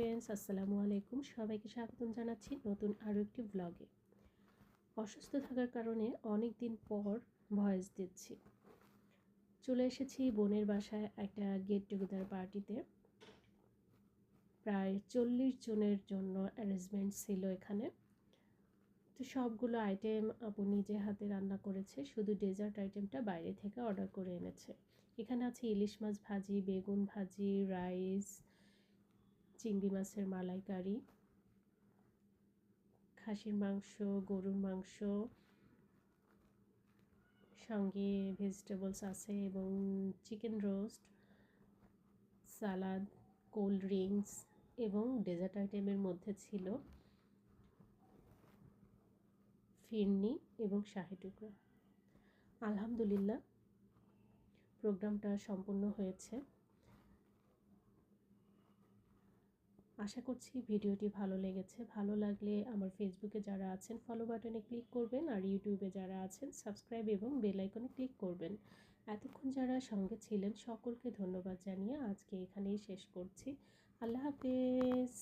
Friends, আসসালামু আলাইকুম। সবাইকে স্বাগতম জানাচ্ছি নতুন আরও একটি ব্লগে অসুস্থ থাকার কারণে অনেক দিন পর ভয়েস দিচ্ছি। চলে এসেছি বোনের বাসায় একটা গেট টুগেদার পার্টিতে প্রায় চল্লিশ জনের জন্য অ্যারেঞ্জমেন্ট ছিল এখানে। তো সবগুলো আইটেম আপু নিজে হাতে রান্না করেছে, শুধু ডেজার্ট আইটেমটা বাইরে থেকে অর্ডার করে এনেছে। এখানে আছে ইলিশ মাছ ভাজি, বেগুন ভাজি রাইস চিংড়ি মাছের মালাইকারি, খাসির মাংস, গরুর মাংস, সঙ্গে ভেজিটেবলস আছে এবং chicken roast salad cold drinks এবং ডেজার্ট আইটেমের মধ্যে ছিল ফিরনি এবং শাহি টুকরা। আলহামদুলিল্লাহ প্রোগ্রামটা সম্পূর্ণ হয়েছে। আশা করছি ভিডিওটি ভালো লেগেছে। ভালো লাগলে আমার ফেসবুকে যারা আছেন ফলো বাটনে ক্লিক করবেন আর ইউটিউবে যারা আছেন সাবস্ক্রাইব এবং বেলাইকনে ক্লিক করবেন। এতক্ষণ যারা সঙ্গে ছিলেন, সকলকে ধন্যবাদ জানিয়ে আজকে এখানেই শেষ করছি। আল্লাহ হাফেজ।